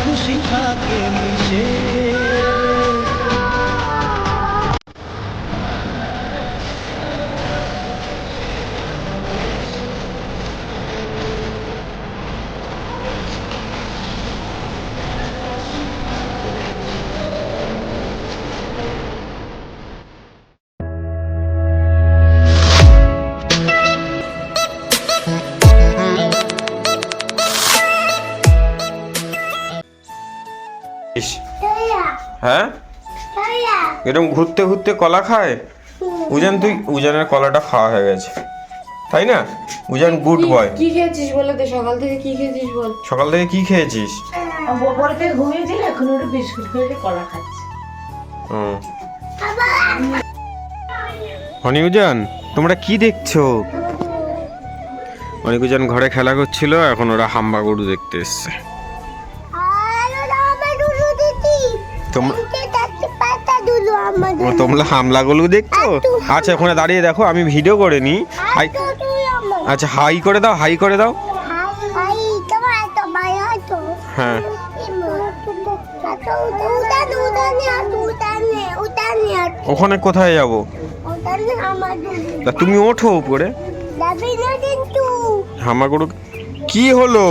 খুশি থাকে। এরকম ঘুরতে ঘুরতে কলা খায়? উজান তুই উজানের কলাটা খাওয়া হয়ে গেছে। তাই না? উজান গুড বয় কি খেয়েছিস বলে দে? সকাল থেকে কি খেয়েছিস বল। সকাল থেকে কি খেয়েছিস? ওপরে থেকে ঘুমিয়েছিল এখন ওটা বিস্কুট খেয়ে কলা খাচ্ছে। হুম। অনিউজান তোমরা কি দেখছ? অনিকুজান ঘরে খেলা করছিল এখন ওরা হাম্বা গরু দেখতে এসছে। তোমরা ও, তোমরা হামলা গরু দেখছ আচ্ছা ওখানে দাঁড়িয়ে দেখো আমি ভিডিও করে নি হাই আচ্ছা হাই করে দাও হাই করে দাও। হ্যাঁ ওখানে কোথায় যাব? তুমি ওঠো উপরে। হামা গরু কি হলো?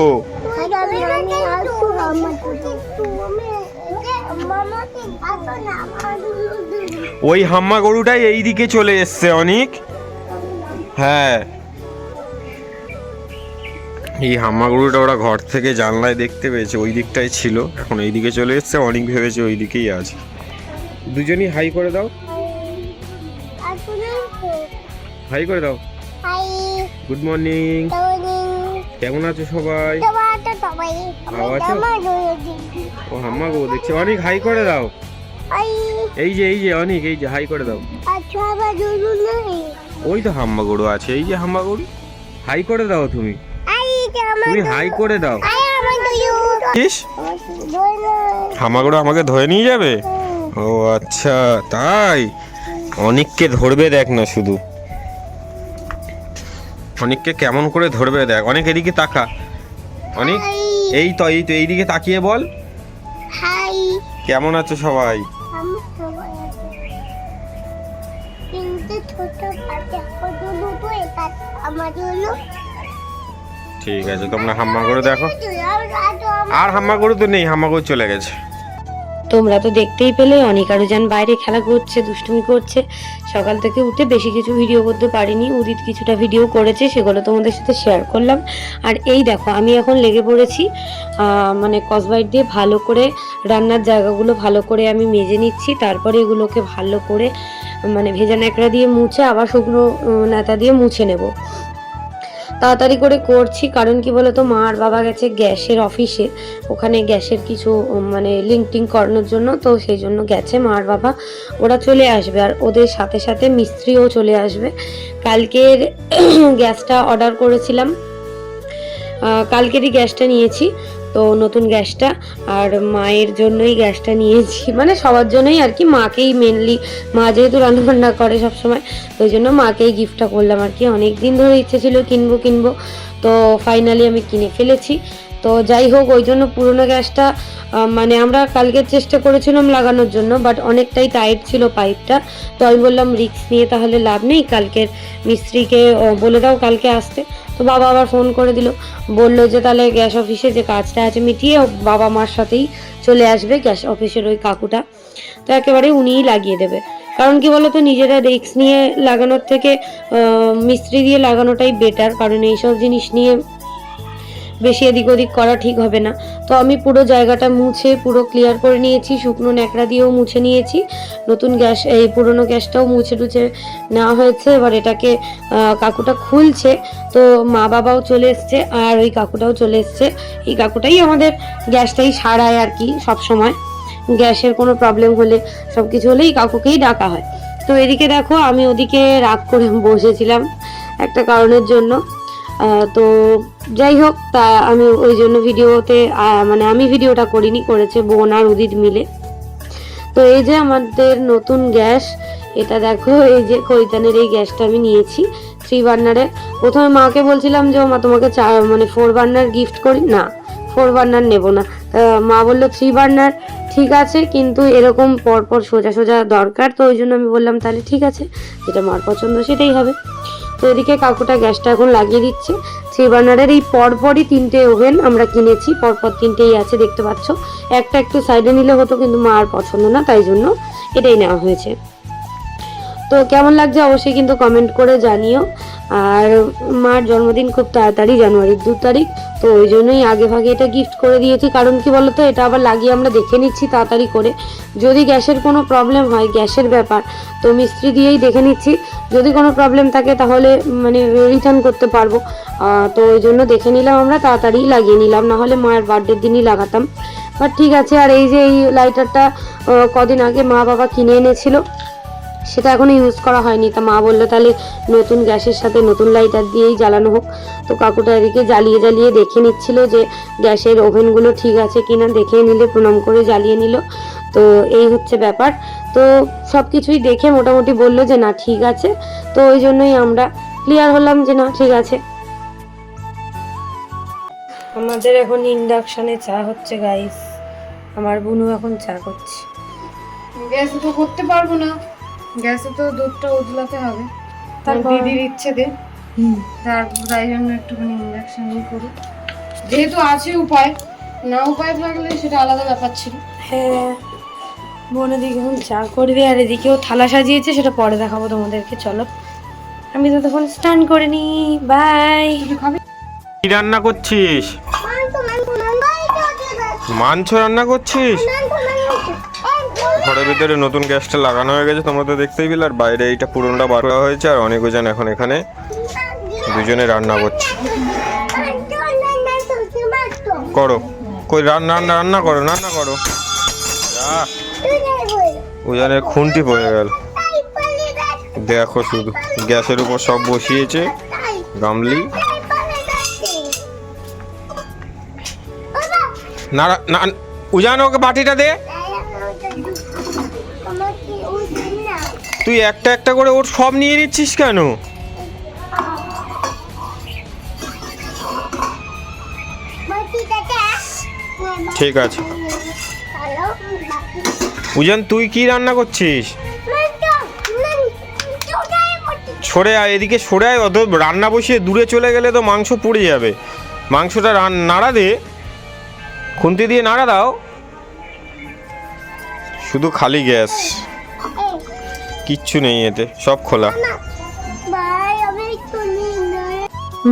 ওই হাম্মা গরুটাই এই দিকে চলে এসছে অনেক। হ্যাঁ। এই হাম্মা গরুটা ওরা ঘর থেকে জানলায় দেখতে পেয়েছে ওই দিকটাই ছিল। এখন এই দিকে চলে এসছে অনেক ভেবেছে ওই দিকেই আছে। দুজনই হাই করে দাও। হাই করে দাও। গুড মর্নিং কেমন আছো সবাই? ও হাম্মা গরু দেখছে। অনেক হাই করে দাও। এই যে এই যে অনেক এই যে হাই করে দাও। ওই তো হাম্মা গরু আছে এই যে হাম্মা গরু। হাই করে দাও তুমি। তুমি হাই করে দাও। ইস! হামাগুড়ো আমাকে ধরে নিয়ে যাবে? ও আচ্ছা তাই? অনেককে ধরবে দেখ না শুধু। অনেককে কেমন করে ধরবে দেখ। অনেক এদিকে তাকা। অনেক? এই তো এই তো এইদিকে তাকিয়ে বল। হাই। কেমন আছো সবাই? ঠিক আছে তোমরা হাম্মা করে দেখো। আর হাম্মা গরু তো নেই হাম্মা গরু চলে গেছে। তোমরা তো দেখতেই পেলে, অনেক আরও যান বাইরে খেলা করছে, দুষ্টুমি করছে। সকাল থেকে উঠে বেশি কিছু ভিডিও করতে পারিনি। উদিত কিছুটা ভিডিও করেছে, সেগুলো তোমাদের সাথে শেয়ার করলাম। আর এই দেখো, আমি এখন লেগে পড়েছি মানে কসবাইট দিয়ে ভালো করে, রান্নার জায়গাগুলো ভালো করে আমি মেজে নিচ্ছি। তারপরে এগুলোকে ভালো করে মানে ভেজা ন্যাকড়া দিয়ে মুছে আবার শুকনো ন্যাতা দিয়ে মুছে নেব। তাড়াতাড়ি করে করছি, কারণ কি বলতো, মা আর বাবা গেছে গ্যাসের অফিসে। ওখানে গ্যাসের কিছু মানে লিঙ্ক টিঙ্ক করানোর জন্য, তো সেই জন্য গেছে মা আর বাবা। ওরা চলে আসবে আর ওদের সাথে সাথে মিস্ত্রিও চলে আসবে। কালকের গ্যাসটা অর্ডার করেছিলাম। কালকেরই গ্যাসটা নিয়েছি। তো নতুন গ্যাসটা আর মায়ের জন্যই গ্যাসটা নিয়েছি। মানে সবার জন্যই আর কি, মাকেই মেনলি মা যেহেতু রান্নাবান্না করে সবসময়, তো ওই জন্য মাকেই গিফটটা করলাম আর কি। অনেক দিন ধরে ইচ্ছে ছিল কিনবো কিনবো, তো ফাইনালি আমি কিনে ফেলেছি। তো যাই হোক, ওই জন্য পুরোনো গ্যাসটা মানে আমরা কালকে চেষ্টা করেছিলাম লাগানোর জন্য বাট অনেকটাই টাইট ছিল পাইপটা তো আমি বললাম, রিক্স নিয়ে তাহলে লাভ নেই, কালকের মিস্ত্রিকে বলে দাও কালকে আসতে। তো বাবা আবার ফোন করে দিল, বলল যে, তাহলে গ্যাস অফিসে যে কাজটা আছে, মিটিয়ে বাবা মার সাথেই চলে আসবে, গ্যাস অফিসের ওই কাকুটা। তো একেবারে উনিই লাগিয়ে দেবে। কারণ কি বলতো, নিজেরা রিক্স নিয়ে লাগানোর থেকে মিস্ত্রি দিয়ে লাগানোটাই বেটার কারণ এইসব জিনিস নিয়ে বেশি এদিক ওদিক করা ঠিক হবে না। তো আমি পুরো জায়গাটা মুছে, পুরো ক্লিয়ার করে নিয়েছি, শুকনো ন্যাকড়া দিয়েও মুছে নিয়েছি। নতুন গ্যাস, এই পুরনো গ্যাসটাও মুছে টুছে নেওয়া হয়েছে। এবার এটাকে কাকুটা খুলছে। তো মা বাবাও চলে এসছে, আর ওই কাকুটাও চলে এসছে। এই কাকুটাই আমাদের গ্যাসটাই সারায় আর কি সব সময় গ্যাসের কোনো প্রবলেম হলে সব কিছু হলেই কাকুকেই ডাকা হয়। তো এদিকে দেখো, আমি ওদিকে রাগ করে বসেছিলাম একটা কারণের জন্য। তো যাই হোক, তা আমি ওই জন্য ভিডিওতে মানে আমি ভিডিওটা করিনি, করেছে বোন আর উদিত মিলে। তো এই যে আমাদের নতুন গ্যাস, এটা দেখো, এই যে কৈতানের এই গ্যাসটা আমি নিয়েছি থ্রি বার্নারে প্রথমে মাকে বলছিলাম যে মা তোমাকে চা মানে ফোর বার্নার গিফট করি। না ফোর বার্নার নেব না। মা বলল থ্রি বার্নার ঠিক আছে, কিন্তু এরকম পরপর সোজা সোজা দরকার। তো ওই জন্য আমি বললাম, তাহলে ঠিক আছে, যেটা মার পছন্দ সেটাই হবে। তো এদিকে কাকুটা গ্যাসটা এখন লাগিয়ে দিচ্ছে। থ্রি বার্নারের এই পরপরই তিনটে ওভেন আমরা কিনেছি। পরপর তিনটেই আছে, দেখতে পাচ্ছ। একটা একটু সাইডে নিলে হতো, কিন্তু মা আর পছন্দ না, তাই জন্য এটাই নেওয়া হয়েছে। তো কেমন লাগছে অবশ্যই কিন্তু কমেন্ট করে জানিও। আর মার জন্মদিন খুব তাড়াতাড়ি, জানুয়ারির দু তারিখ, তো ওই জন্যই আগে ভাগে এটা গিফট করে দিয়েছি। কারণ কি বলতো, এটা আবার লাগিয়ে আমরা দেখে নিচ্ছি তাড়াতাড়ি করে। যদি গ্যাসের কোনো প্রবলেম হয়, গ্যাসের ব্যাপার, তো মিস্ত্রি দিয়েই দেখে নিচ্ছি। যদি কোনো প্রবলেম থাকে তাহলে মানে রিটার্ন করতে পারব। তো ওই জন্য দেখে নিলাম আমরা, তাড়াতাড়ি লাগিয়ে নিলাম। না হলে মায়ের বার্থডের দিনই লাগাতাম। বাট ঠিক আছে, আর এই যে এই লাইটারটা কদিন আগে মা বাবা কিনে এনেছিল সেটা এখনও ইউজ করা হয়নি। তা মা বলল তাহলে নতুন গ্যাসের সাথে নতুন লাইটার দিয়েই জ্বালানো হোক। তো কাকুটা এদিকে জ্বালিয়ে জ্বালিয়ে দেখে নিচ্ছিল যে গ্যাসের ওভেনগুলো ঠিক আছে কিনা দেখে নিলে প্রণাম করে জ্বালিয়ে নিল। তো এই হচ্ছে ব্যাপার। তো সব কিছুই দেখে মোটামুটি বলল যে না ঠিক আছে। তো ওই জন্যই আমরা ক্লিয়ার হলাম যে না ঠিক আছে। আমাদের এখন ইন্ডাকশনে চা হচ্ছে গাইস আমার বোনও এখন চা করছে। গ্যাসে তো করতে পারব না। গ্যাসে তো দুধটা উতলাতে হবে। তার দিদির ইচ্ছে দে। তার তাই জন্য একটুখানি ইন্ডাকশন করি যেহেতু আছে উপায় না উপায় থাকলে সেটা আলাদা ব্যাপার ছিল। হ্যাঁ। বোন এদিকে এখন চা করবে আর এদিকেও থালা সাজিয়েছে সেটা পরে দেখাবো তোমাদেরকে চলো। আমি তো তখন স্টান করে নি বাই। কি রান্না করছিস? মাংস রান্না করছিস? ঘরের ভিতরে নতুন গ্যাসটা লাগানো হয়ে গেছে তোমরা তো দেখতেই পেলে। আর বাইরে এইটা পুরোটা বার করা হয়েছে আর অনেকজন এখন এখানে দুজনে রান্না করছে। করো। কই রান্না রান্না রান্না করো রান্না করো। উজানের খুন্তি পড়ে গেল। দেখ, শুধু গ্যাসের উপর সব বসিয়েছে গামলি। না না উজান ওকে বাটিটা দে তাই আমার ওটা দু- আমার কি উচিত না? তুই একটা একটা করে ওর সব নিয়ে নিচ্ছিস কেন? ঠিক আছে। উজান, তুই কি রান্না করছিস। সরে আয়, এদিকে সরে আয়, অত রান্না বসিয়ে দূরে চলে গেলে তো মাংস পুড়ে যাবে। মাংসটা নাড়া দে। খুন্তি দিয়ে নাড়া দাও। শুধু খালি গ্যাস। কিচ্ছু নেই এতে সব খোলা।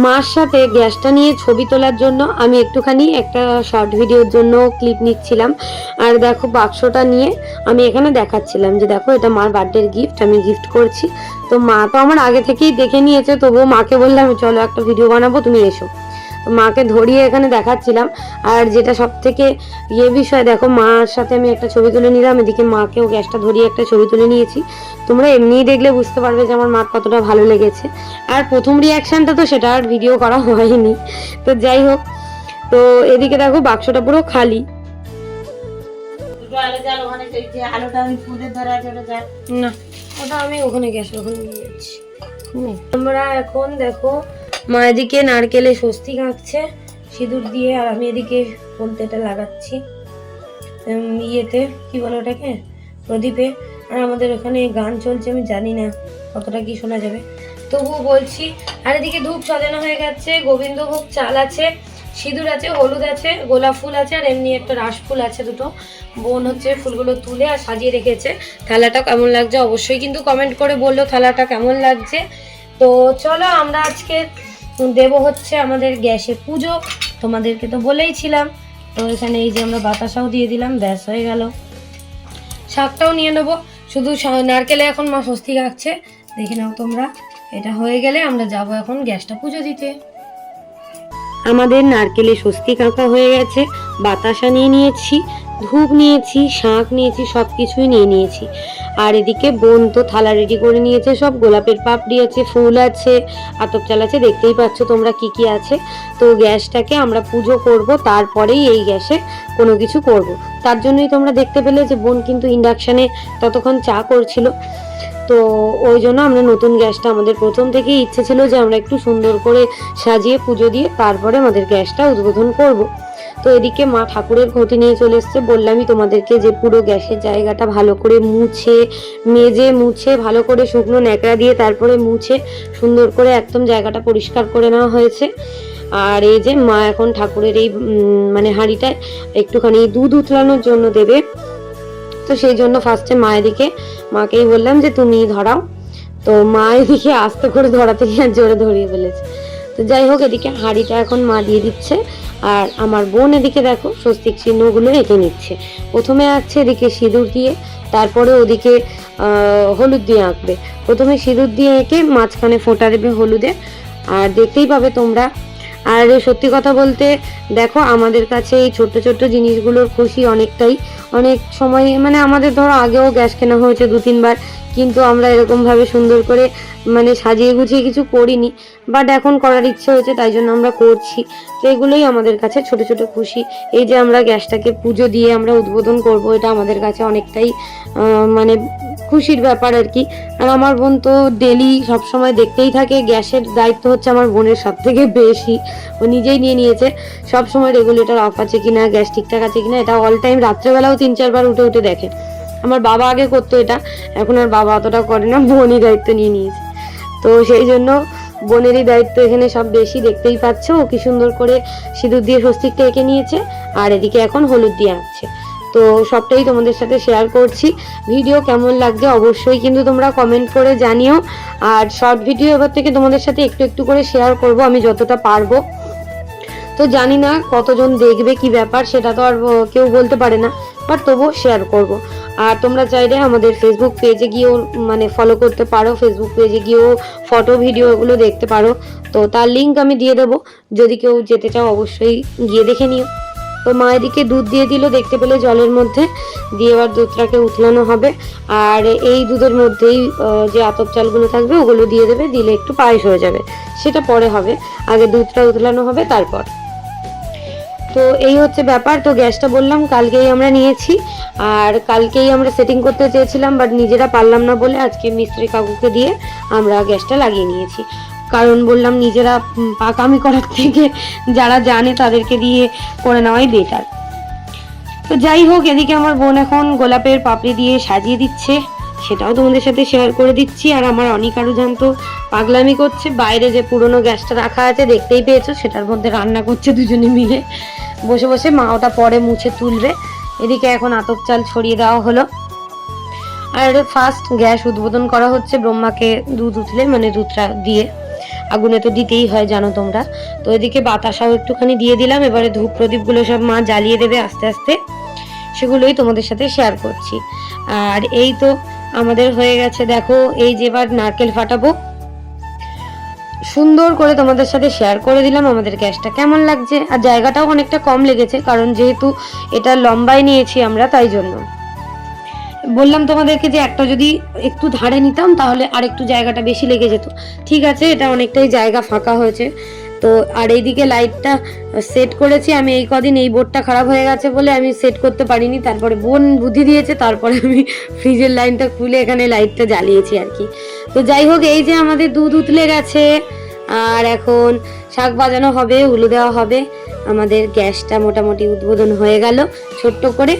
মার সাথে গ্যাসটা নিয়ে ছবি তোলার জন্য আমি একটুখানি একটা শর্ট ভিডিওর জন্য ক্লিপ নিচ্ছিলাম। আর দেখো বাক্সটা নিয়ে আমি এখানে দেখাচ্ছিলাম যে দেখো এটা মার বার্থডের গিফট আমি গিফট করছি। তো মা তো আমার আগে থেকেই দেখে নিয়েছে তবুও মাকে বললাম চলো একটা ভিডিও বানাবো তুমি এসো। মাকে ধরিয়ে এখানে দেখাচ্ছিলাম। আর যেটা সব থেকে ইয়ে বিষয় দেখো মার সাথে আমি একটা ছবি তুলে নিলাম এদিকে মাকেও গ্যাসটা ধরিয়ে একটা ছবি তুলে নিয়েছি। তোমরা এমনিই দেখলে বুঝতে পারবে যে আমার মার কতটা ভালো লেগেছে। আর প্রথম রিয়াকশানটা তো সেটা আর ভিডিও করা হয়নি। তো যাই হোক তো এদিকে দেখো বাক্সটা পুরো খালি। না ওটা আমি ওখানে ওখানে নিয়ে যাচ্ছি। আমরা এখন দেখো মা এদিকে নারকেলে স্বস্তি আঁকছে সিঁদুর দিয়ে, আর আমি এদিকে বলতেটা লাগাচ্ছি। ইয়েতে, কি বলে ওটাকে? প্রদীপে। আর আমাদের ওখানে গান চলছে, আমি জানি না কতটা কি শোনা যাবে। তবুও বলছি, আর এদিকে ধূপ সাজানো হয়ে গেছে, গোবিন্দভোগ চাল আছে, সিঁদুর আছে, হলুদ আছে, গোলাপ ফুল আছে, আর এমনি একটা রাস ফুল আছে দুটো। বোন হচ্ছে ফুলগুলো তুলে আর সাজিয়ে রেখেছে। থালাটা কেমন লাগছে? অবশ্যই কিন্তু কমেন্ট করে বলল থালাটা কেমন লাগছে। তো চলো আমরা আজকে দেব হচ্ছে আমাদের গ্যাসে পুজো, তোমাদেরকে তো বলেইছিলাম তো এখানে এই যে আমরা বাতাসাও দিয়ে দিলাম, ব্যাস হয়ে গেল। শাকটাও নিয়ে নেব। শুধু নারকেলে এখন মা স্বস্তি রাখছে দেখে নাও তোমরা, এটা হয়ে গেলে আমরা যাব এখন গ্যাসটা পুজো দিতে। আমাদের নারকেলে স্বস্তি কাঁকা হয়ে গেছে, বাতাসা নিয়ে নিয়েছি। ধূপ নিয়েছি, শাঁখ নিয়েছি সব কিছুই নিয়ে নিয়েছি। আর এদিকে বোন তো থালা রেডি করে নিয়েছে, সব গোলাপের পাপড়ি আছে, ফুল আছে, আতপ চাল আছে, দেখতেই পাচ্ছ তোমরা কি কি আছে। তো গ্যাসটাকে আমরা পুজো করব, তারপরেই এই গ্যাসে কোনো কিছু করব। তার জন্যই তোমরা দেখতে পেলে যে বোন কিন্তু ইন্ডাকশানে ততক্ষণ চা করছিল। তো ওই জন্য আমরা নতুন গ্যাসটা, আমাদের প্রথম থেকেই ইচ্ছে ছিল যে আমরা একটু সুন্দর করে সাজিয়ে পুজো দিয়ে তারপরে আমাদের গ্যাসটা উদ্বোধন করব। তো এদিকে মা ঠাকুরের ঘটি নিয়ে চলে এসছে। বললামই তোমাদেরকে যে পুরো গ্যাসের জায়গাটা ভালো করে মুছে, মেজে, মুছে, ভালো করে শুকনো ন্যাকড়া দিয়ে তারপরে মুছে, সুন্দর করে একদম জায়গাটা পরিষ্কার করে নেওয়া হয়েছে। আর এই যে মা এখন ঠাকুরের এই মানে হাঁড়িটায় একটুখানি দুধ উতলানোর জন্য দেবে। তো সেই জন্য ফার্স্টে মা এদিকে, মাকেই বললাম যে তুমি ধরাও। তো মা এদিকে আস্তে করে ধরাতে গিয়ে জোরে ধরিয়ে ফেলেছে। তো যাই হোক, এদিকে হাঁড়িটা এখন মা দিয়ে দিচ্ছে। আর আমার বোন এদিকে দেখো, স্বস্তিক চিহ্নগুলো এঁকে নিচ্ছে। প্রথমে আঁকছে এদিকে সিঁদুর দিয়ে, তারপরে ওদিকে হলুদ দিয়ে আঁকবে। প্রথমে সিঁদুর দিয়ে এঁকে মাঝখানে ফোঁটা দেবে হলুদে। আর দেখতেই পাবে তোমরা আর সত্যি কথা বলতে, দেখো আমাদের কাছে এই ছোট্ট ছোট্ট জিনিসগুলোর খুশি অনেকটাই। অনেক সময় মানে আমাদের ধরো আগেও গ্যাস কেনা হয়েছে দু তিনবার, কিন্তু আমরা এরকমভাবে সুন্দর করে মানে সাজিয়ে গুছিয়ে কিছু করিনি। বাট এখন করার ইচ্ছে হয়েছে, তাই জন্য আমরা করছি। তো এগুলোই আমাদের কাছে ছোট ছোট খুশি। এই যে আমরা গ্যাসটাকে পুজো দিয়ে আমরা উদ্বোধন করব, এটা আমাদের কাছে অনেকটাই মানে খুশির ব্যাপার আর কি। আর আমার বোন তো ডেলি সবসময় দেখতেই থাকে, গ্যাসের দায়িত্ব হচ্ছে আমার বোনের সব থেকে বেশি। ও নিজেই নিয়ে নিয়েছে সব সময় রেগুলেটর অফ আছে কিনা, গ্যাস ঠিকঠাক আছে কিনা, এটা অল টাইম রাত্রেবেলাও তিন চারবার উঠে উঠে দেখে। আমার বাবা আগে করতো এটা, এখন আর বাবা অতটা করে না, বোনই দায়িত্ব নিয়ে নিয়েছে। তো সেই জন্য বোনেরই দায়িত্ব এখানে সব বেশি দেখতেই পাচ্ছ। ও কি সুন্দর করে সিঁদুর দিয়ে স্বস্তিকটা এঁকে নিয়েছে, আর এদিকে এখন হলুদ দিয়ে আঁকছে। তো সবটাই তোমাদের সাথে শেয়ার করছি। ভিডিও কেমন লাগছে অবশ্যই কিন্তু তোমরা কমেন্ট করে জানিও। আর শর্ট ভিডিও এবার থেকে তোমাদের সাথে একটু একটু করে শেয়ার করব, আমি যতটা পারব। তো জানি না কতজন দেখবে কি ব্যাপার, সেটা তো আর কেউ বলতে পারে না বাট তবুও শেয়ার করব। আর তোমরা চাইলে আমাদের ফেসবুক পেজে গিয়েও মানে ফলো করতে পারো ফেসবুক পেজে গিয়েও ফটো ভিডিও এগুলো দেখতে পারো। তো তার লিঙ্ক আমি দিয়ে দেবো, যদি কেউ যেতে চাও অবশ্যই গিয়ে দেখে নিও। তো মা এদিকে দুধ দিয়ে দিল দেখতে পেলে জলের মধ্যে। দিয়ে এবার দুধটাকে উতলানো হবে। আর এই দুধের মধ্যেই যে আতপ চালগুলো থাকবে, ওগুলো দিয়ে দেবে। দিলে একটু পায়েস হয়ে যাবে। সেটা পরে হবে। আগে দুধটা উতলানো হবে, তারপর। তো এই হচ্ছে ব্যাপার। তো গ্যাসটা বললাম, কালকেই আমরা নিয়েছি। আর কালকেই আমরা সেটিং করতে চেয়েছিলাম বাট নিজেরা পারলাম না বলে আজকে মিস্ত্রি কাকুকে দিয়ে আমরা গ্যাসটা লাগিয়ে নিয়েছি। কারণ বললাম নিজেরা পাকামি করার থেকে যারা জানে তাদেরকে দিয়ে করে নেওয়াই বেটার তো যাই হোক, এদিকে আমার বোন এখন গোলাপের পাপড়ি দিয়ে সাজিয়ে দিচ্ছে। সেটাও তোমাদের সাথে শেয়ার করে দিচ্ছি। আর আমার অনেক আরও জানতো পাগলামি করছে। বাইরে যে পুরনো গ্যাসটা রাখা আছে, দেখতেই পেয়েছ, সেটার মধ্যে রান্না করছে দুজনে মিলে। বসে বসে মা ওটা পরে মুছে তুলবে। এদিকে এখন আতপ চাল ছড়িয়ে দেওয়া হলো। আর ফার্স্ট গ্যাস উদ্বোধন করা হচ্ছে ব্রহ্মাকে দুধ উঠলে মানে দুধটা দিয়ে। আগুনে তো দিতেই হয়, জানো তোমরা। তো এদিকে বাতাসাও একটুখানি দিয়ে দিলাম, এবারে ধূপ প্রদীপগুলো সব মা জ্বালিয়ে দেবে আস্তে আস্তে। সেগুলোই তোমাদের সাথে শেয়ার করছি। আর এই তো আমাদের হয়ে গেছে, দেখো, এই যে এবার নারকেল ফাটাবো। সুন্দর করে তোমাদের সাথে শেয়ার করে দিলাম, আমাদের গ্যাসটা কেমন লাগছে। আর জায়গাটাও অনেকটা কম লেগেছে, কারণ যেহেতু এটা লম্বায় নিয়েছি আমরা, তাই জন্য। বললাম তোমাদেরকে যে একটা যদি একটু ধারে নিতাম, তাহলে আর একটু জায়গাটা বেশি লেগে যেত। ঠিক আছে, এটা অনেকটাই জায়গা ফাঁকা হয়েছে। তো, আর এইদিকে লাইটটা সেট করেছি। আমি এই কদিন এই বোর্ডটা খারাপ হয়ে গেছে বলে আমি সেট করতে পারিনি। তারপরে বোন বুদ্ধি দিয়েছে, তারপরে আমি ফ্রিজের লাইনটা খুলে এখানে লাইটটা জ্বালিয়েছি আর কি। তো যাই হোক, এই যে আমাদের দুধ উতলে গেছে। আর এখন শাক বাজানো হবে, উলু দেওয়া হবে। আমাদের গ্যাসটা মোটামুটি উদ্বোধন হয়ে গেল। ছোট্ট করে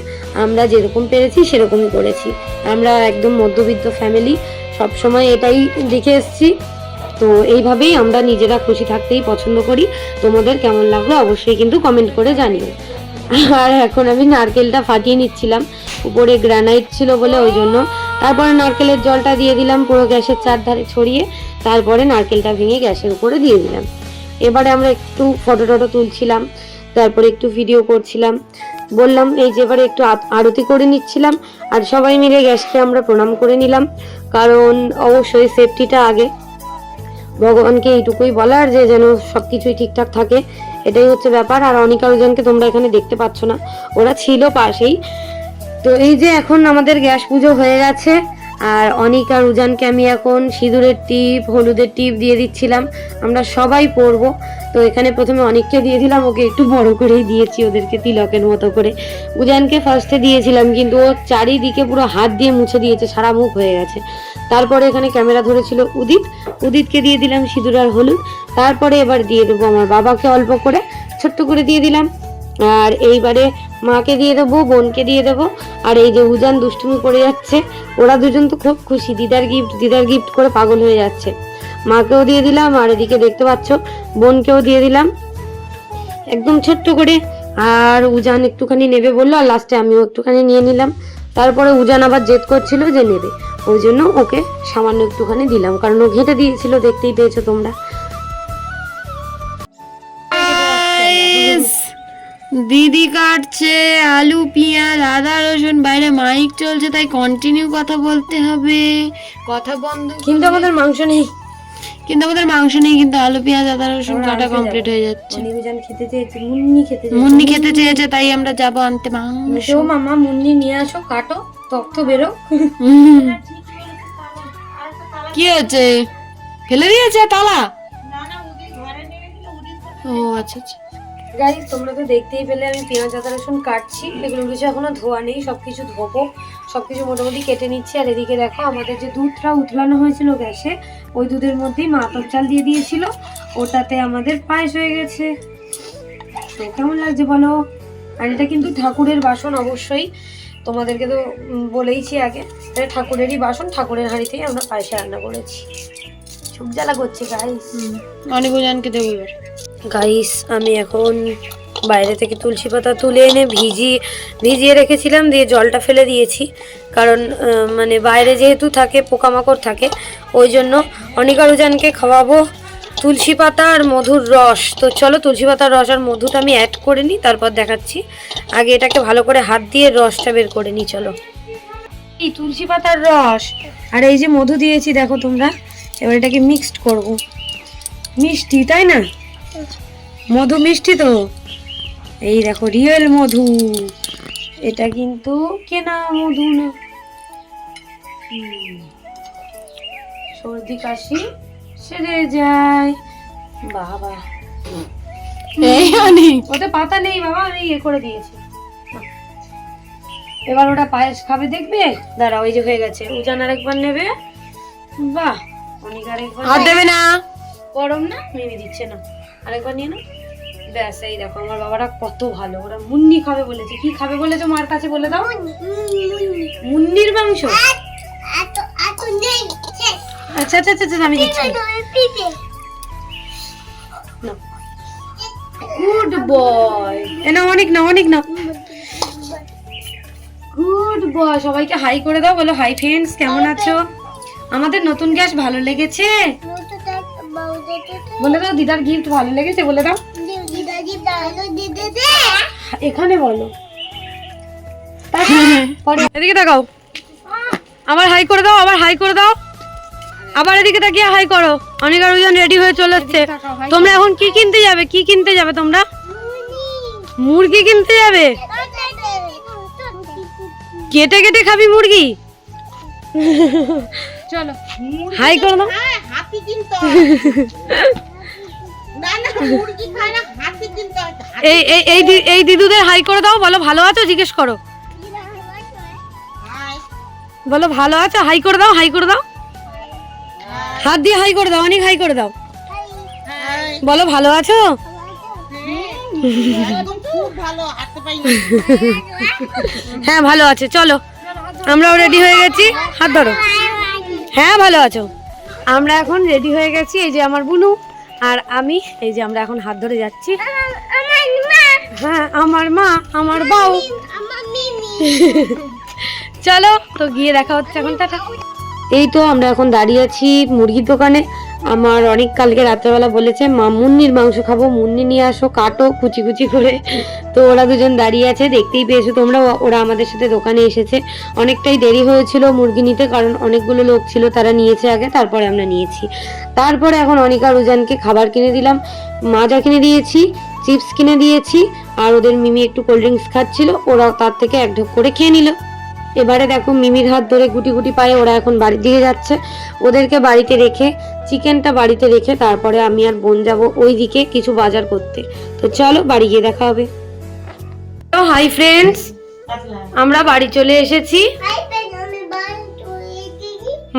আমরা যেরকম পেরেছি সেরকমই করেছি। আমরা একদম মধ্যবিত্ত ফ্যামিলি সবসময় এটাই দেখে এসেছি। তো এইভাবেই আমরা নিজেরা খুশি থাকতেই পছন্দ করি। তোমাদের কেমন লাগল অবশ্যই কিন্তু কমেন্ট করে জানিও। আর এখন আমি নারকেলটা ফাটিয়ে নিচ্ছিলাম। উপরে গ্রানাইট ছিল বলে ওই জন্য তারপরে নারকেলের জলটা দিয়ে দিলাম পুরো গ্যাসের চারধারে ছড়িয়ে, তারপরে নারকেলটা ভেঙে গ্যাসের উপরে দিয়ে দিলাম। এবারে আমরা একটু ফটো টটো তুলছিলাম, তারপরে একটু ভিডিও করছিলাম। বললাম, এই যে এবারে একটু আরতি করে নিচ্ছিলাম, আর সবাই মিলে গ্যাসকে আমরা প্রণাম করে নিলাম, কারণ অবশ্যই সেফটিটা আগে। ভগবানকে এইটুকুই বলার যে যেন সব কিছুই ঠিকঠাক থাকে, এটাই হচ্ছে ব্যাপার। আর অনিকা ওজনকে তোমরা এখানে দেখতে পাচ্ছ না, ওরা ছিল পাশেই। তো এই যে এখন আমাদের গ্যাস পুজো হয়ে গেছে, আর অনিকা রুজানকে আমি এখন সিঁদুরের টিপ, হলুদের টিপ দিয়ে দিচ্ছিলাম। আমরা সবাই পরব। তো এখানে প্রথমে অনেককে দিয়ে দিলাম, ওকে একটু বড় করেই দিয়েছি ওদেরকে তিলকের মতো করে। উজানকে ফার্স্টে দিয়েছিলাম, কিন্তু ও চারিদিকে পুরো হাত দিয়ে মুছে দিয়েছে, সারা মুখ হয়ে গেছে। তারপরে এখানে ক্যামেরা ধরেছিল উদিত। উদিতকে দিয়ে দিলাম সিঁদুর আর হলুদ। তারপরে এবার দিয়ে দেবো আমার বাবাকে অল্প করে, ছোট্ট করে দিয়ে দিলাম। আর এইবারে মাকে দিয়ে দেবো, বোনকে দিয়ে দেবো। আর এই যে উজান দুষ্টুমি করে যাচ্ছে, ওরা দুজন তো খুব খুশি, দিদার গিফট দিদার গিফট করে পাগল হয়ে যাচ্ছে। মাকেও দিয়ে দিলাম, আর এদিকে দেখতে পাচ্ছ, বোনকেও দিয়ে দিলাম। একদম ছোট্ট করে। আর উজান একটুখানি নেবে বলল, আর লাস্টে আমিও একটুখানি নিয়ে নিলাম। তারপরে উজান আবার জেদ করছিল যে নেবে। ওই জন্য ওকে সামান্য একটুখানি দিলাম, কারণ ও ঘেঁটে দিয়েছিল, দেখতেই পেয়েছ তোমরা। দিদি কাটছে আলু পেঁয়াজ আদা রসুন বাইরে মাইক চলছে তাই কন্টিনিউ কথা বলতে হবে। কথা বন্ধ কিন্তু আমাদের মাংস নেই। কিন্তু আমাদের মাংস নেই কিন্তু আলু পেঁয়াজ আদা রসুন কাটা কমপ্লিট হয়ে যাচ্ছে। খেতে চেয়েছে মুন্নি খেতে চেয়েছে। মুন্নি খেতে চেয়েছে তাই আমরা যাব আনতে মাংস। মামা মুন্নি নিয়ে আসো কাটো তক্ত বেরো। হুম। কি হয়েছে? ফেলে দিয়েছে তালা? ও আচ্ছা আচ্ছা। গাইস, তোমরা তো দেখতেই পেলে, আমি পেঁয়াজ, আদা, রসুন কাটছি। এগুলো কিছু এখনও ধোয়া নেই, সবকিছু ধোবো। সব কিছু মোটামুটি কেটে নিচ্ছি। আর এদিকে দেখো, আমাদের যে দুধটা উতলানো হয়েছিল গ্যাসে, ওই দুধের মধ্যেই মাতর চাল দিয়ে দিয়েছিল। ওটাতে আমাদের পায়েস হয়ে গেছে। তো কেমন লাগছে বলো? আর এটা কিন্তু ঠাকুরের বাসন অবশ্যই। তোমাদেরকে তো বলেইছি আগে ঠাকুরেরই বাসন, ঠাকুরের হাঁড়িতেই আমরা পায়েসে রান্না করেছি। খুব জ্বালা করছে গাইস অনেক জানকে দেবো এবার। গাইস আমি এখন বাইরে থেকে তুলসী পাতা তুলে এনে ভিজিয়ে ভিজিয়ে রেখেছিলাম, দিয়ে জলটা ফেলে দিয়েছি। কারণ মানে বাইরে যেহেতু থাকে, পোকামাকড় থাকে, ওই জন্য অনিকারুজানকে খাওয়াবো তুলসী পাতা আর মধুর রস। তো চলো তুলসী পাতার রস আর মধুটা আমি অ্যাড করে নিই, তারপর দেখাচ্ছি। আগে এটাকে ভালো করে হাত দিয়ে রসটা বের করে নিই, চলো। এই তুলসী পাতার রস, আর এই যে মধু দিয়েছি, দেখো তোমরা, এবার এটাকে মিক্সড করব। মিষ্টি, তাই না? মধু মিষ্টি তো। এই দেখো রিয়েল মধু। এটা কিন্তু কেনা মধু না। সর্দি কাশি সেরে যায়। বাবা। এই ওতে পাতা নেই বাবা আমি ইয়ে করে দিয়েছি। এবার ওটা পায়েস খাবে দেখবে? দাঁড়া ওই যে হয়ে গেছে। উজান আরেকবার নেবে। বাহ অনেক আরেকবার হাত দেবে না। গরম না? মিমি দিচ্ছে না। আরেকবার নিয়ে না ব্যাস এই দেখো আমার বাবারা কত ভালো। ওরা মুন্নি খাবে বলেছে। কি খাবে বলেছ মার কাছে বলে দাও? মুন্নির মাংস? আচ্ছা আচ্ছা আচ্ছা আচ্ছা, আমি দিচ্ছি। Good boy. এনা অনেক না অনেক না গুড বয় সবাইকে হাই করে দাও। বলো হাই ফ্রেন্ডস কেমন আছো? আমাদের নতুন গ্যাস ভালো লেগেছে? বলে দাও দিদার গিফট ভালো লেগেছে বলে দাও। এখানে বলো। এদিকে তাকাও। আবার হাই করে দাও আবার হাই করে দাও। আবার এদিকে তাকিয়ে হাই করো। অনেক আর ওজন রেডি হয়ে চলে এসছে। তোমরা এখন কি কিনতে যাবে? কি কিনতে যাবে তোমরা? মুরগি কিনতে যাবে? কেটে কেটে খাবি মুরগি? চলো। হাই করে দাও। না না মুরগি খায় না হাতি কিনতে এই এই এই দি- এই দিদুদের হাই করে দাও বলো ভালো আছো? জিজ্ঞেস করো। বলো ভালো আছো? হাই করে দাও হাই করে দাও। হাত দিয়ে হাই করে দাও অনেক হাই করে দাও। বলো ভালো আছো? একদম খুব ভালো হাঁটতে পাই না। হ্যাঁ ভালো আছে চলো। আমরাও রেডি হয়ে গেছি। হাত ধরো। হ্যাঁ ভালো আছো? আমরা এখন রেডি হয়ে গেছি এই যে আমার বুনু আর আমি এই যে আমরা এখন হাত ধরে যাচ্ছি। হ্যাঁ আমার মা আমার বউ। চলো তো গিয়ে দেখা হচ্ছে এখন টাটা। এই তো আমরা এখন দাঁড়িয়ে আছি মুরগির দোকানে। আমার অনেক কালকে রাত্রেবেলা বলেছে, মা, মুন্নির মাংস খাব, মুন্নি নিয়ে আসো, কাটো কুচি কুচি করে। তো ওরা দুজন দাঁড়িয়ে আছে, দেখতেই পেয়েছ তোমরা ওরা আমাদের সাথে দোকানে এসেছে। অনেকটাই দেরি হয়েছিল মুরগি নিতে, কারণ অনেকগুলো লোক ছিল, তারা নিয়েছে আগে, তারপরে আমরা নিয়েছি। তারপরে এখন অনিকা রুজানকে খাবার কিনে দিলাম। মাজা কিনে দিয়েছি, চিপস কিনে দিয়েছি, আর ওদের মিমি একটু কোল্ড ড্রিঙ্কস খাচ্ছিল, ওরা তার থেকে এক ঢোক করে খেয়ে নিল। এবারে দেখো মিমির হাত ধরে গুটি গুটি পায়ে ওরা এখন বাড়ির দিকে যাচ্ছে। ওদেরকে বাড়িতে রেখে, চিকেনটা বাড়িতে রেখে তারপরে আমি আর বোন যাব ওই দিকে কিছু বাজার করতে। তো চলো বাড়ি গিয়ে দেখা হবে। তো হাই ফ্রেন্ডস, আমরা বাড়ি চলে এসেছি।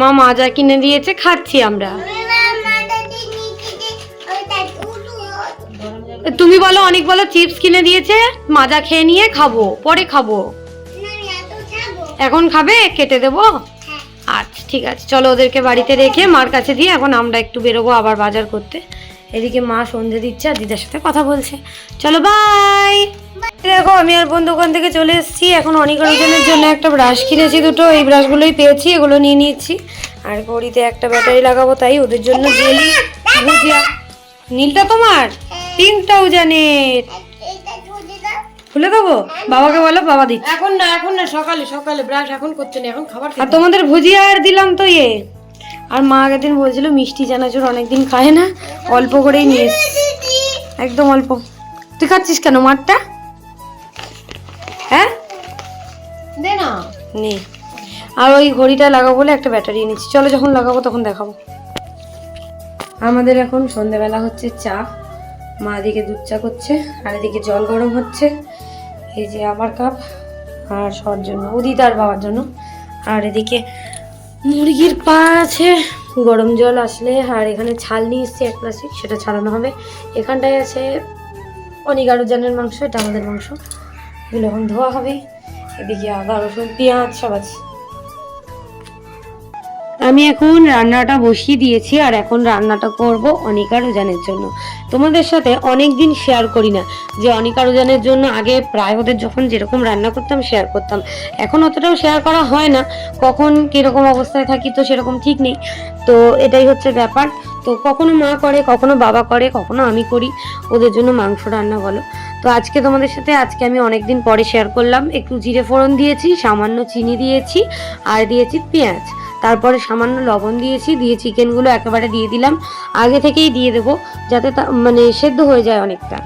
মা মাজা কিনে দিয়েছে, খাচ্ছি আমরা। তুমি বলো, অনেক বলো, চিপস কিনে দিয়েছে, মাজা খেয়ে নিয়ে খাব, পরে খাব। এখন খাবে? কেটে দেবো? হ্যাঁ। আচ্ছা ঠিক আছে। চলো ওদেরকে বাড়িতে রেখে মার কাছে দিয়ে এখন আমরা একটু বেরোবো আবার বাজার করতে। এদিকে মা সন্ধে দিচ্ছে আর দিদার সাথে কথা বলছে। চলো বাই! দেখো আমি আর বন্ধু ওখান থেকে চলে এসেছি। এখন অনেক অনেকজনের জন্য একটা ব্রাশ কিনেছি দুটো। এই ব্রাশগুলোই পেয়েছি এগুলো নিয়ে নিয়েছি। আর ঘড়িতে একটা ব্যাটারি লাগাবো তাই ওদের জন্য জেলি ভুজিয়া। নীলটা তোমার? পিঙ্ক ট্রাউজানের এইটা ছুটি দাও খুলে দেবো? বাবাকে বলো বাবা দিচ্ছে। এখন না এখন না সকালে সকালে ব্রাশ এখন করছে না এখন খাবার আর তোমাদের ভুজিয়া আর দিলাম তো ইয়ে। আর মা আগের দিন বলছিল মিষ্টি চানাচুর অনেকদিন খায় না অল্প করেই নিয়ে। একদম অল্প। তুই খাচ্ছিস কেন মারটা হ্যাঁ? দে না। নে। আর ওই ঘড়িটা লাগাবো বলে একটা ব্যাটারি এনেছি। চলো যখন লাগাবো তখন দেখাবো। আমাদের এখন সন্ধেবেলা হচ্ছে চা। মা এদিকে দুধ চা করছে আর এদিকে জল গরম হচ্ছে। এই যে আমার কাপ আর সবার জন্য উদিত আর বাবার জন্য। আর এদিকে মুরগির পা আছে, গরম জল আসলে। আর এখানে ছাল নিয়ে এসছি এক প্লাস্টিক সেটা ছাড়ানো হবে। এখানটায় আছে অনেক আরও জানের মাংস, এটা আমাদের মাংস। এগুলো এখন ধোয়া হবে। এদিকে আদা, রসুন, পেঁয়াজ, সব আছে। আমি এখন রান্নাটা বসিয়ে দিয়েছি আর এখন রান্নাটা করব অনিকা রোজানের জন্য। তোমাদের সাথে অনেক দিন শেয়ার করি না, যে অনিকা রোজানের জন্য আগে প্রায় ওদের যখন যেরকম রান্না করতাম শেয়ার করতাম। এখন অতটাও শেয়ার করা হয় না, কখন কীরকম অবস্থায় থাকি তো সেরকম ঠিক নেই। তো এটাই হচ্ছে ব্যাপার। তো কখনো মা করে, কখনো বাবা করে, কখনো আমি করি, ওদের জন্য মাংস রান্না বলো। তো আজকে তোমাদের সাথে, আজকে আমি অনেক দিন পরে শেয়ার করলাম। একটু জিরে ফোড়ন দিয়েছি, সামান্য চিনি দিয়েছি, আর দিয়েছি পেঁয়াজ। তারপরে সামান্য লবণ দিয়েছি, দিয়ে চিকেনগুলো একেবারে দিয়ে দিলাম। আগে থেকেই দিয়ে দেবো, যাতে মানে সেদ্ধ হয়ে যায় অনেকটা।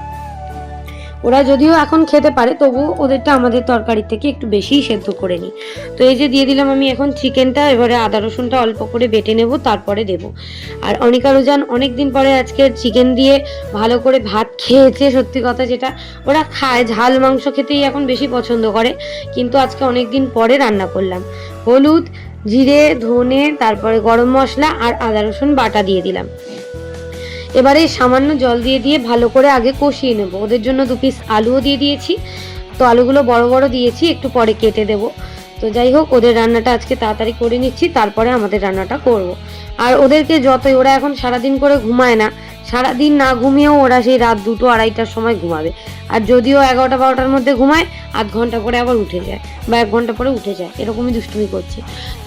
ওরা যদিও এখন খেতে পারে, তবু ওদেরটা আমাদের তরকারির থেকে একটু বেশিই সেদ্ধ করে নিই। তো এই যে দিয়ে দিলাম আমি এখন চিকেনটা এবারে আদা রসুনটা অল্প করে বেটে নেব, তারপরে দেব। আর অনিকা রোজান অনেক দিন পরে আজকে চিকেন দিয়ে ভালো করে ভাত খেয়েছে, সত্যি কথা যেটা। ওরা খায়, ঝাল মাংস খেতেই এখন বেশি পছন্দ করে, কিন্তু আজকে অনেক দিন পরে রান্না করলাম। হলুদ জিরে, ধনে, তারপরে গরম মশলা আর আদা, রসুন বাটা দিয়ে দিলাম। এবারে সামান্য জল দিয়ে দিয়ে ভালো করে আগে কষিয়ে নেব। ওদের জন্য দু পিস আলুও দিয়ে দিয়েছি। তো আলুগুলো বড় বড় দিয়েছি, একটু পরে কেটে দেব। তো যাই হোক, ওদের রান্নাটা আজকে তাড়াতাড়ি করে নিচ্ছি, তারপরে আমাদের রান্নাটা করব। আর ওদেরকে যতই, ওরা এখন সারাদিন করে ঘুমায় না সারাদিন না ঘুমিয়েও ওরা সেই রাত দুটো আড়াইটার সময় ঘুমাবে। আর যদিও এগারোটা বারোটার মধ্যে ঘুমায়, আধ ঘণ্টা পরে আবার উঠে যায় বা এক ঘণ্টা পরে উঠে যায়। এরকমই দুষ্টুমি করছে।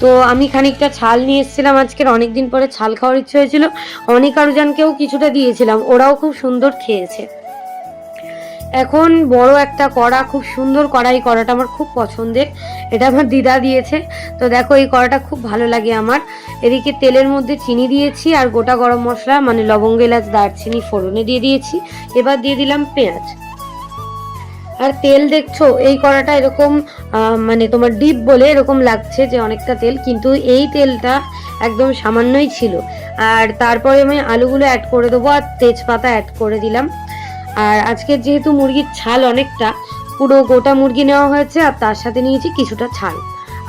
তো আমি খানিকটা ছাল নিয়ে এসেছিলাম আজকের অনেক দিন পরে ছাল খাওয়ার ইচ্ছে হয়েছিল। অনেক আরুজানকেও কিছুটা দিয়েছিলাম। ওরাও খুব সুন্দর খেয়েছে। এখন বড় একটা কড়া, খুব সুন্দর কড়া এই কড়াটা আমার খুব পছন্দের। এটা আমার দিদা দিয়েছে। তো দেখো, এই কড়াটা খুব ভালো লাগে আমার। এদিকে তেলের মধ্যে চিনি দিয়েছি আর গোটা গরম মশলা মানে লবঙ্গ, এলাচ, দারচিনি, ফোড়নে দিয়ে দিয়েছি। এবার দিয়ে দিলাম পেঁয়াজ। আর তেল দেখছ, এই কড়াটা এরকম মানে তোমার ডিপ বলে এরকম লাগছে যে অনেকটা তেল, কিন্তু এই তেলটা একদম সামান্যই ছিল। আর তারপরে আমি আলুগুলো অ্যাড করে দেবো আর তেজপাতা অ্যাড করে দিলাম। আর আজকে যেহেতু মুরগির ছাল অনেকটা, পুরো গোটা মুরগি নেওয়া হয়েছে আর তার সাথে নিয়েছি কিছুটা ছাল।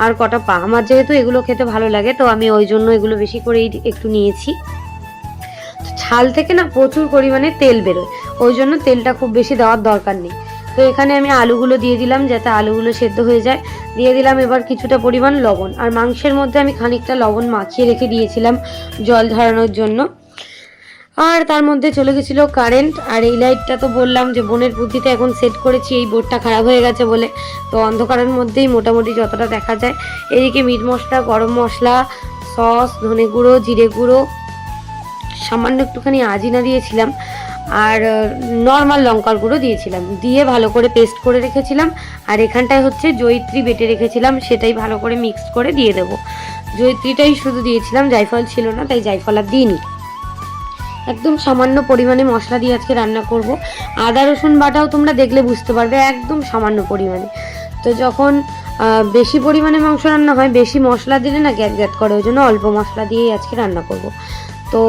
আর কটা পা। আমার যেহেতু এগুলো খেতে ভালো লাগে, তো আমি ওই জন্য এগুলো বেশি করেই একটু নিয়েছি। ছাল থেকে না প্রচুর পরিমাণে তেল বেরোয়। ওই জন্য তেলটা খুব বেশি দেওয়ার দরকার নেই। তো এখানে আমি আলুগুলো দিয়ে দিলাম যাতে আলুগুলো সেদ্ধ হয়ে যায়। দিয়ে দিলাম এবার কিছুটা পরিমাণ লবণ। আর মাংসের মধ্যে আমি খানিকটা লবণ মাখিয়ে রেখে দিয়েছিলাম জল ঝরানোর জন্য। আর তার মধ্যে চলে গেছিল কারেন্ট আর এই লাইটটা তো বললাম যে বোনের বুদ্ধিতে এখন সেট করেছি, এই বোর্ডটা খারাপ হয়ে গেছে বলে। তো অন্ধকারের মধ্যেই মোটামুটি যতটা দেখা যায়, এদিকে মিট মশলা, গরম মশলা সস ধনে গুঁড়ো, জিরে গুঁড়ো, সামান্য একটুখানি আজিনা দিয়েছিলাম, আর নর্মাল লঙ্কার গুঁড়ো দিয়েছিলাম। দিয়ে ভালো করে পেস্ট করে রেখেছিলাম, আর এখানটায় হচ্ছে জয়িত্রী বেটে রেখেছিলাম, সেটাই ভালো করে মিক্স করে দিয়ে দেবো। জয়িত্রীটাই শুধু দিয়েছিলাম, জায়ফল ছিল না, তাই জায়ফল আর দিইনি। একদম সামান্য পরিমাণে মশলা দিয়ে আজকে রান্না করব। আদা, রসুন বাটাও তোমরা দেখলে বুঝতে পারবে একদম সামান্য পরিমাণে। তো যখন বেশি পরিমাণে মাংস রান্না হয়, বেশি মশলা দিলে না গ্যাত গ্যাত করে ওই জন্য অল্প মশলা দিয়েই আজকে রান্না করব। তো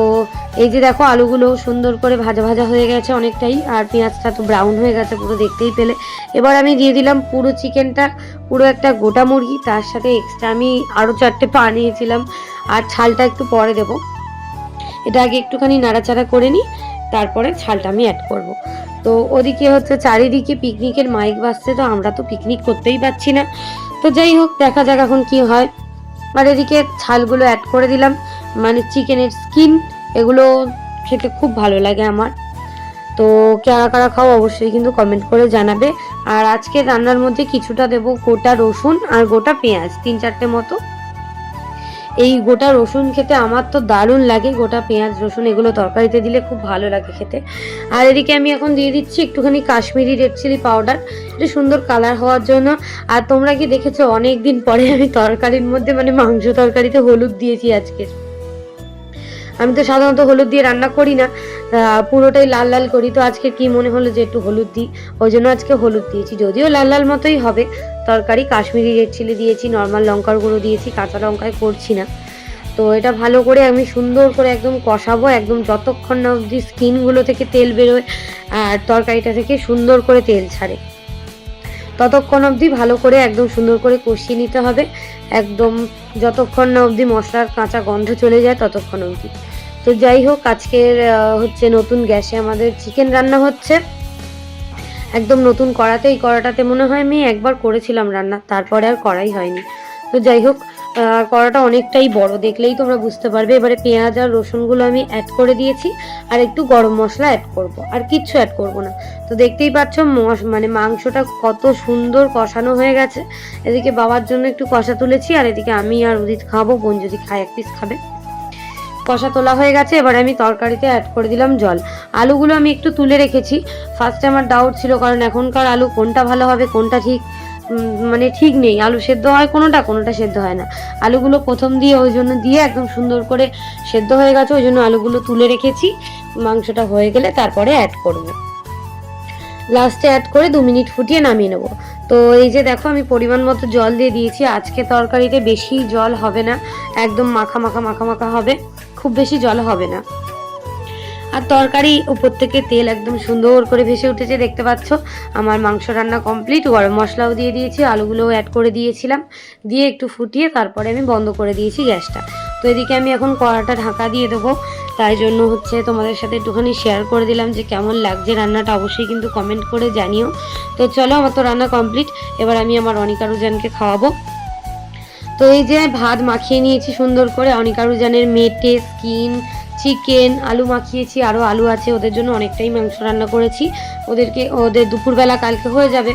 এই যে দেখো আলুগুলো সুন্দর করে ভাজা ভাজা হয়ে গেছে অনেকটাই, আর পেঁয়াজটা তো ব্রাউন হয়ে গেছে পুরো দেখতেই পেলে। এবার আমি দিয়ে দিলাম পুরো চিকেনটা, পুরো একটা গোটা মুরগি, তার সাথে এক্সট্রা আমি আরও চারটে পা নিয়েছিলাম, আর ছালটা একটু পরে দেবো। এটা আগে একটুখানি নাড়াচাড়া করে নিই তারপরে ছালটা আমি অ্যাড করব। তো ওদিকে হচ্ছে চারিদিকে পিকনিকের মাইক বাজছে, তো আমরা তো পিকনিক করতেই পারছি না। তো যাই হোক, দেখা যাক এখন কি হয়। আর এদিকে ছালগুলো অ্যাড করে দিলাম মানে চিকেনের স্কিন এগুলো খেতে খুব ভালো লাগে আমার। তো কারা কারা খাও অবশ্যই কিন্তু কমেন্ট করে জানাবে। আর আজকে রান্নার মধ্যে কিছুটা দেব গোটা রসুন আর গোটা পেঁয়াজ, তিন চারটে মতো। এই গোটা রসুন খেতে আমার তো দারুণ লাগে, গোটা পেঁয়াজ, রসুন এগুলো তরকারিতে দিলে খুব ভালো লাগে খেতে। আর এদিকে আমি এখন দিয়ে দিচ্ছি একটুখানি কাশ্মীরি রেড চিলি পাউডার একটু সুন্দর কালার হওয়ার জন্য। আর তোমরা কি দেখেছ অনেক দিন পরে আমি তরকারির মধ্যে মানে মাংস তরকারিতে হলুদ দিয়েছি আজকে। আমি তো সাধারণত হলুদ দিয়ে রান্না করি না পুরোটাই লাল লাল করি। তো আজকে কি মনে হলো যে একটু হলুদ দিই? ওই জন্য আজকে হলুদ দিয়েছি, যদিও লাল লাল মতোই হবে তরকারি, কাশ্মীরি রেড চিলি দিয়েছি নর্মাল লঙ্কার গুঁড়ো দিয়েছি, কাঁচা লঙ্কায় করছি না। তো এটা ভালো করে আমি সুন্দর করে একদম কষাবো, একদম যতক্ষণ না অবধি স্কিনগুলো থেকে তেল বেরোয় আর তরকারিটা থেকে সুন্দর করে তেল ছাড়ে। ততক্ষণ অবধি ভালো করে একদম সুন্দর করে কষিয়ে নিতে হবে। একদম যতক্ষণ না অবধি মশলার কাঁচা গন্ধ চলে যায় ততক্ষণ অবধি। তো যাই হোক, আজকের হচ্ছে নতুন গ্যাসে আমাদের চিকেন রান্না হচ্ছে। একদম নতুন কড়াতে, এই কড়াটাতে মনে হয় আমি একবার করেছিলাম রান্না, তারপরে আর করাই হয়নি। তো যাই হোক কড়াটা অনেকটাই বড়, দেখলেই তোমরা বুঝতে পারবে। এবারে পেঁয়াজ আর রসুনগুলো আমি অ্যাড করে দিয়েছি, আর একটু গরম মশলা অ্যাড করব, আর কিচ্ছু অ্যাড করব না। তো দেখতেই পাচ্ছ মানে মাংসটা কত সুন্দর কষানো হয়ে গেছে। এদিকে বাবার জন্য একটু কষা তুলেছি, আর এদিকে আমি আর উদিত খাব, বোন যদি খায়, এক পিস খাবে। কষা তোলা হয়ে গেছে, এবার আমি তরকারিতে অ্যাড করে দিলাম জল। আলুগুলো আমি একটু তুলে রেখেছি। ফার্স্টে আমার ডাউট ছিল, কারণ এখনকার আলু কোনটা ভালো হবে, কোনটা ঠিক মানে ঠিক নেই। আলু সেদ্ধ হয় কোনোটা কোনোটা সেদ্ধ হয় না। আলুগুলো প্রথম দিয়ে, ওই জন্য দিয়ে একদম সুন্দর করে সেদ্ধ হয়ে গেছে, ওই জন্য আলুগুলো তুলে রেখেছি। মাংসটা হয়ে গেলে তারপরে অ্যাড করব। লাস্টে অ্যাড করে দু মিনিট ফুটিয়ে নামিয়ে নেব। তো এই যে দেখো, আমি পরিমাণ মতো জল দিয়ে দিয়েছি। আজকে তরকারিতে বেশি জল হবে না। একদম মাখা মাখা মাখা মাখা হবে। খুব বেশি জল হবে না। আর তরকারি উপর থেকে তেল একদম সুন্দর করে ভেসে উঠেছে, দেখতে পাচ্ছ? আমার মাংস রান্না কমপ্লিট গরম মশলাও দিয়ে দিয়েছি, আলুগুলোও অ্যাড করে দিয়েছিলাম। দিয়ে একটু ফুটিয়ে তারপরে আমি বন্ধ করে দিয়েছি গ্যাসটা। তো এদিকে আমি এখন কড়াটা ঢাকা দিয়ে দেবো। তাই জন্য হচ্ছে তোমাদের সাথে একটুখানি শেয়ার করে দিলাম যে কেমন লাগছে রান্নাটা। অবশ্যই কিন্তু কমেন্ট করে জানিও। তো চলো আমার তো রান্না কমপ্লিট এবার আমি আমার অনিকা রুজানকে খাওয়াবো। তো এই যে ভাত মাখিয়ে নিয়েছি সুন্দর করে অনিকা রুজানের মেটে স্কিন চিকেন আলু মাখিয়েছি আরও আলু আছে, ওদের জন্য অনেকটাই মাংস রান্না করেছি। ওদেরকে, ওদের দুপুরবেলা কালকে হয়ে যাবে,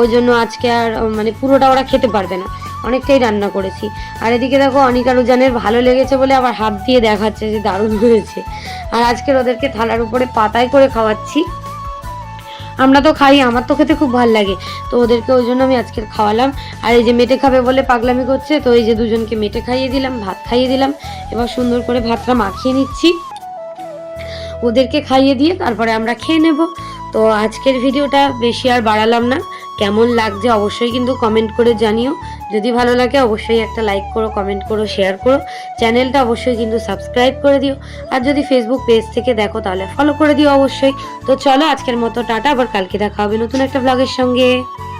ওই জন্য আজকে আর মানে পুরোটা ওরা খেতে পারবে না, অনেকটাই রান্না করেছি। আর এদিকে দেখো অনিকা রুজানের ভালো লেগেছে বলে আবার হাত দিয়ে দেখাচ্ছে যে দারুণ হয়েছে। আর আজকের ওদেরকে থালার উপরে পাতায় করে খাওয়াচ্ছি। আমরা তো খাই, আমার তো খেতে খুব ভালো লাগে। তো ওদেরকে ওই জন্য আমি আজকে খাওয়ালাম। আর এই যে মেটে খাবে বলে পাগলামি করছে, তো এই যে দুজনকে মেটে খাইয়ে দিলাম, ভাত খাইয়ে দিলাম। এবার সুন্দর করে ভাতটা মাখিয়ে নিচ্ছি। ওদেরকে খাইয়ে দিয়ে তারপরে আমরা খেয়ে নেব। তো আজকের ভিডিওটা বেশি আর বাড়ালাম না। কেমন লাগছে অবশ্যই কিন্তু কমেন্ট করে জানিও। যদি ভালো লাগে অবশ্যই একটা লাইক করো কমেন্ট করো শেয়ার করো। চ্যানেলটা অবশ্যই কিন্তু সাবস্ক্রাইব করে দিও। আর যদি ফেসবুক পেজ থেকে দেখো তাহলে ফলো করে দিও অবশ্যই। তো চলো আজকের মতো, টাটা। আবার কালকে দেখা হবে নতুন একটা ব্লগের সঙ্গে।